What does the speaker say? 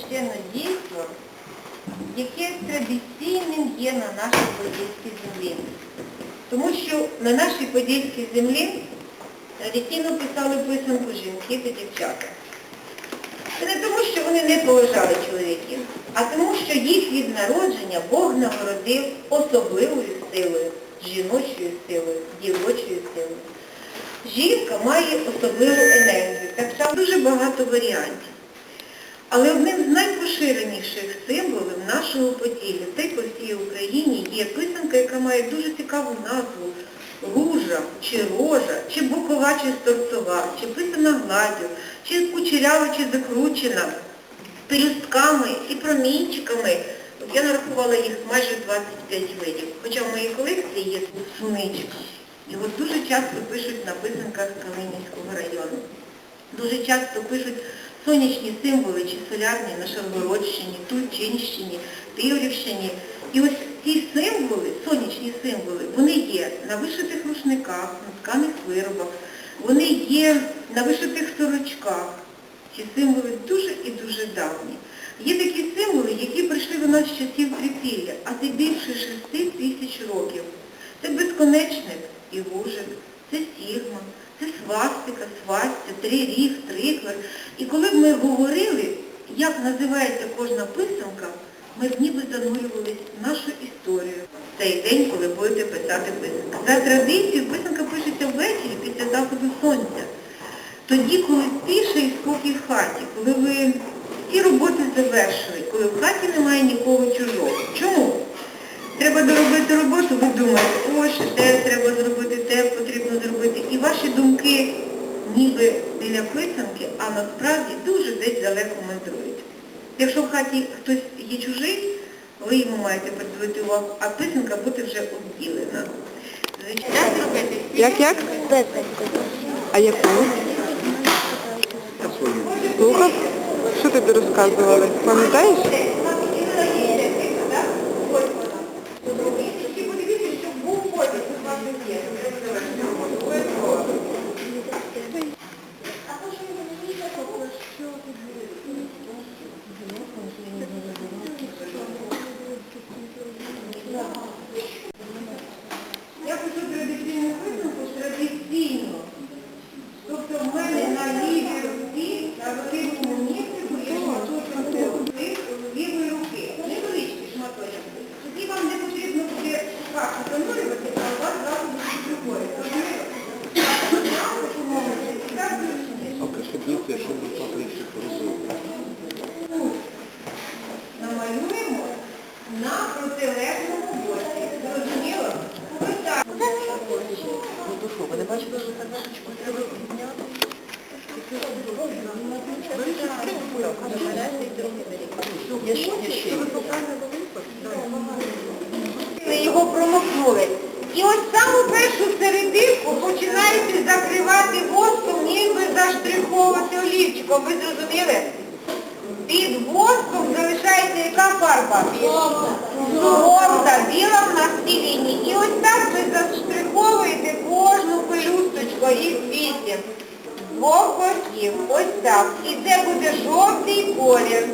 священне дійство, яке традиційним є на нашій Подільській землі. Тому що на нашій Подільській землі традиційно писали писанку жінки та дівчата. Це не тому, що вони не поважали чоловіків, а тому, що їх від народження Бог нагородив особливою силою, жіночою силою, дівочою силою. Жінка має особливу енергію, так само дуже багато варіантів. Але одним з найпоширеніших символів нашого Поділля, та по всій Україні, є писанка, яка має дуже цікаву назву ружа, чи рожа, чи бокова, чи сторцова, чи писана гладдю, чи кучерява, чи закручена, з пелюстками і промінчиками. Я нарахувала їх майже 25 видів. Хоча в моїй колекції є суничка. Його дуже часто пишуть на писанках Калинівського району. Дуже часто пишуть сонячні символи чи солярні на Шаргородщині, Тульчинщині, Тиврівщині. І ось ці символи, сонячні символи, вони є на вишитих рушниках, на тканих виробах, вони є на вишитих сорочках. Ці символи дуже і дуже давні. Є такі символи, які прийшли до нас з часів трипілля, а це більше шести тисяч років. Це безконечник і вужик, це сігма, свастика, свастя, триріг, триклер. І коли б ми говорили, як називається кожна писанка, ми б ніби занурювались в нашу історію в цей день, коли будете писати писанки. За традицією писанка пишеться ввечері після заходу сонця. Тоді, коли тиша і спокій в хаті, коли ви всі роботи завершили, коли в хаті немає нікого чужого. Чому? Треба доробити роботу, ви думаєте, ось те треба зробити, те потрібно зробити. Ваші думки ніби біля писанки, а насправді дуже десь далеко мандрують. Якщо в хаті хтось є чужий, ви йому маєте приділити увагу, а писанка бути вже обділена. Звичайно, Як як? А яку? Слухав? Що тобі розказували? Пам'ятаєш? Традиційно. Тобто в мене на лівій руці, на великому місці є шматочок лівої руки. Невеличкий шматочок. Тоді вам не потрібно буде шукати занурювати, його промокнули. І ось саму першу серединку починаєте закривати воском, ніби заштриховувати олівчиком. Ви зрозуміли? Під воском залишається яка фарба? Жовта, біла в нас всій лінії. І ось так ви заштриховуєте кожну пелюсточку, їх вісім. Двох боків. Ось так. І це буде жовтий колір.